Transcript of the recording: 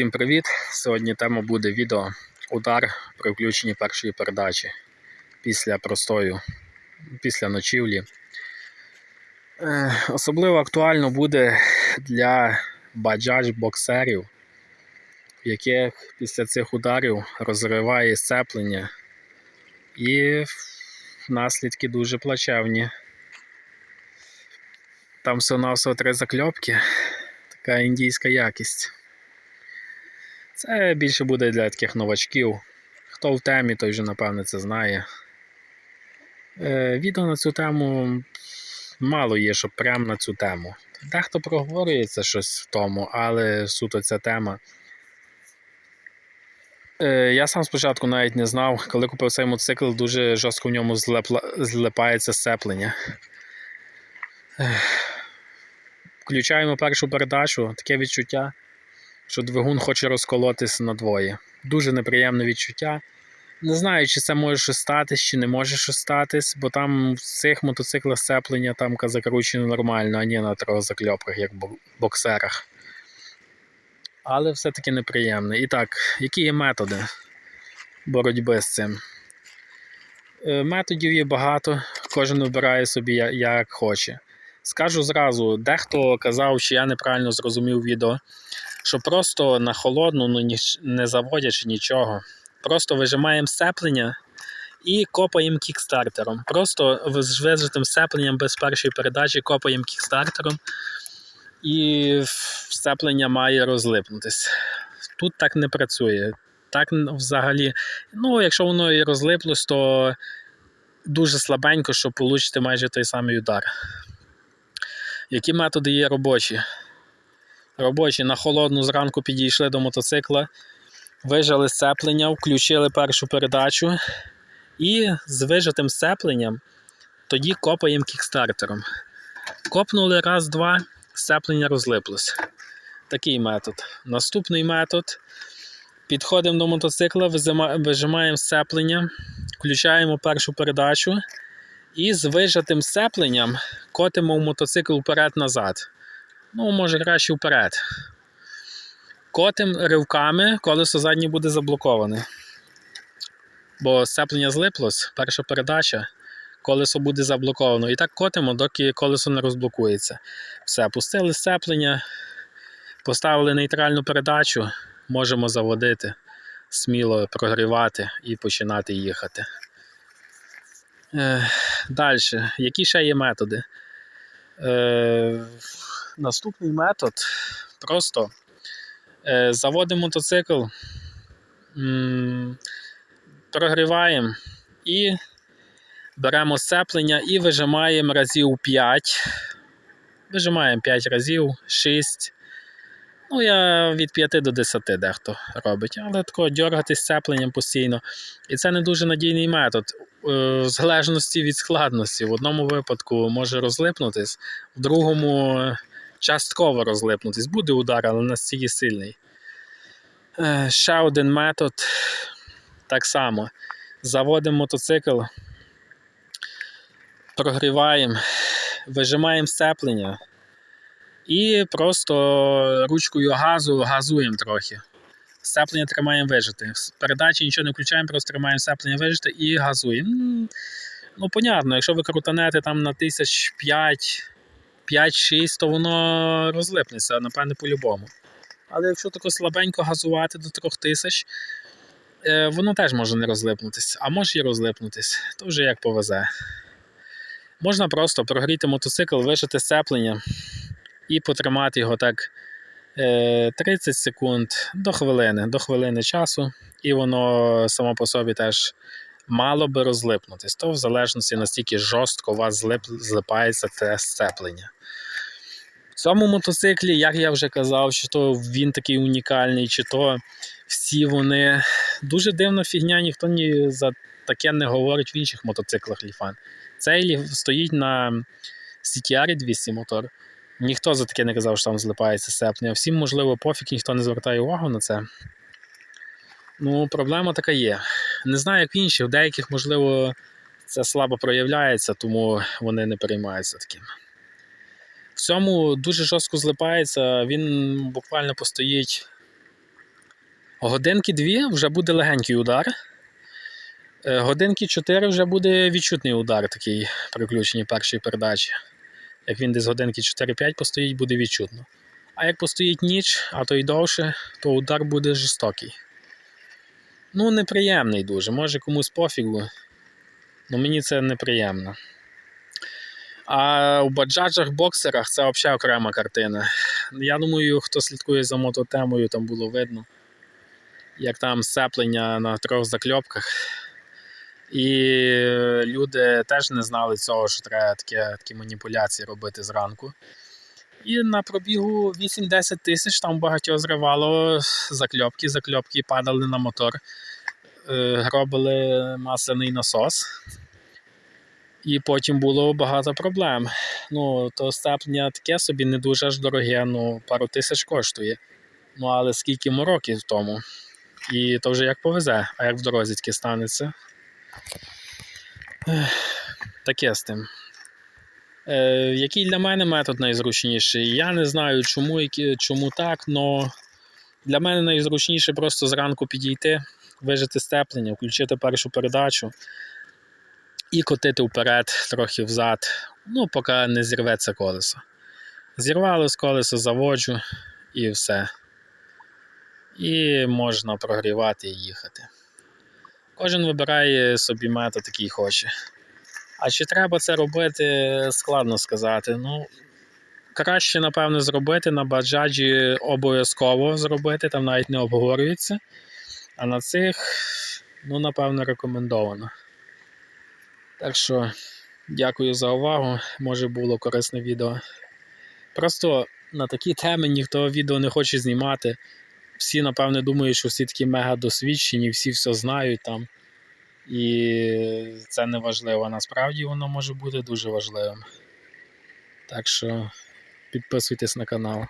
Всім привіт! Сьогодні тема буде відео удар при включенні першої передачі після простою, після ночівлі. Е, Особливо актуально буде для баджаж-боксерів, в яких після цих ударів розриває сцеплення і наслідки дуже плачевні. Там всього-навсього три закльопки, така індійська якість. Це більше буде для таких новачків. Хто в темі, той вже напевне це знає. Е, відео на цю тему мало є, що прямо на цю тему. Дехто проговорюється щось в тому, але суто ця тема. Е, я сам спочатку навіть не знав, коли купив цей мотоцикл, дуже жорстко в ньому злепла... злипається сцеплення. Включаємо першу передачу, таке відчуття що двигун хоче розколотися надвоє. Дуже неприємне відчуття. Не знаю, чи це може щось статись, чи не може щось статись, бо там в цих мотоциклах сцеплення там закручено нормально, а не на трьохзакльопках, як в боксерах. Але все-таки неприємне. І так, які є методи боротьби з цим? Е, Методів є багато, кожен вибирає собі як хоче. Скажу зразу, дехто казав, що я неправильно зрозумів відео, що просто на холодну, ну ніч- не заводячи нічого, просто вижимаємо сцеплення і копаємо кікстартером. Просто з вижитим сцепленням без першої передачі копаємо кікстартером, і сцеплення має розлипнутись. Тут так не працює. Так взагалі, ну, якщо воно і розлиплось, то дуже слабенько, щоб отримати майже той самий удар. Які методи є робочі? Робочі на холодну зранку підійшли до мотоцикла, вижали сцеплення, включили першу передачу і з вижатим сцепленням тоді копаємо кікстартером. Копнули раз, два, сцеплення розлиплось. Такий метод. Наступний метод. Підходимо до мотоцикла, вижимаємо сцеплення, включаємо першу передачу і з вижатим сцепленням котимо в мотоцикл вперед-назад. Ну, може, краще вперед. Котим ривками, колесо заднє буде заблоковане. Бо сцеплення злиплось, перша передача, колесо буде заблоковано. І так котимо, доки колесо не розблокується. Все, пустили сцеплення, поставили нейтральну передачу, можемо заводити, сміло прогрівати і починати їхати. Е, Далі, які ще є методи? Наступний метод просто е, заводимо мотоцикл, прогріваємо і беремо сцеплення і вижимаємо разів 5. Вижимаємо 5 разів, 6. Ну, я від 5 до 10 дехто робить, але тако дергати сцепленням постійно. І це не дуже надійний метод. Е, В залежності від складності. В одному випадку може розлипнутись, в другому частково розлипнутись. Буде удар, але настільки сильний. Е, Ще один метод. Так само. Заводимо мотоцикл, прогріваємо, вижимаємо сцеплення і просто ручкою газу газуємо трохи. Сцеплення тримаємо вижити. З передачі нічого не включаємо, просто тримаємо сцеплення вижити і газуємо. Ну, понятно, якщо ви крутанете там на тисяч 5, 5-6, то воно розлипнеться, напевне, по-любому. Але якщо тако слабенько газувати до 3000, е, воно теж може не розлипнутися, а може і розлипнутись, то вже як повезе. Можна просто прогріти мотоцикл, вижити сцеплення і потримати його так е, 30 секунд до хвилини, до хвилини часу, і воно само по собі теж мало би розлипнутись. То в залежності настільки жорстко у вас злип, злипається це сцеплення. В цьому мотоциклі, як я вже казав, чи то він такий унікальний, чи то всі вони дуже дивна фігня, ніхто ні за таке не говорить в інших мотоциклах Ліфан. Цей стоїть на CTR 200 мотор. Ніхто за таке не казав, що там злипається сцеплення. Всім, можливо, пофіг, ніхто не звертає увагу на це. Ну, проблема така є. Не знаю, як в інших, в деяких, можливо, це слабо проявляється, тому вони не переймаються таким. В цьому дуже жорстко злипається, він буквально постоїть Годинки дві вже буде легенький удар. Е, Годинки 4 вже буде відчутний удар такий при включенні першої передачі. Як він десь годинки 4-5 постоїть, буде відчутно. А як постоїть ніч, а то й довше, то удар буде жорстокий. Ну, неприємний дуже. Може комусь пофігу. Ну мені це неприємно. А у баджаджах боксерах це взагалі окрема картина. Я думаю, хто слідкує за мототемою, там було видно, як там сцеплення на трьох закльопках. І люди теж не знали цього, що треба таке, такі маніпуляції робити зранку. І на пробігу 8-10 тисяч там багатьох зривало закльопки, закльопки падали на мотор, е, гробили масляний насос. І потім було багато проблем. Ну, то степлення таке собі не дуже аж дороге, ну, пару тисяч коштує. Ну, але скільки йому років в тому. І то вже як повезе, а як в дорозі таке станеться. Таке з тим. Е, який для мене метод найзручніший? Я не знаю, чому, чому так, але для мене найзручніше просто зранку підійти, вижити степлення, включити першу передачу і котити вперед, трохи взад, ну, поки не зірветься колесо. Зірвалось колесо, заводжу і все. І можна прогрівати і їхати. Кожен вибирає собі метод, який хоче. А чи треба це робити, складно сказати. Ну, краще, напевно, зробити на баджаджі обов'язково зробити, там навіть не обговорюється. А на цих, ну, напевно, рекомендовано. Так що, дякую за увагу. Може було корисне відео. Просто на такі теми ніхто відео не хоче знімати. Всі, напевне, думають, що всі такі мега досвідчені, всі все знають там. І це не важливо. Насправді воно може бути дуже важливим. Так що підписуйтесь на канал.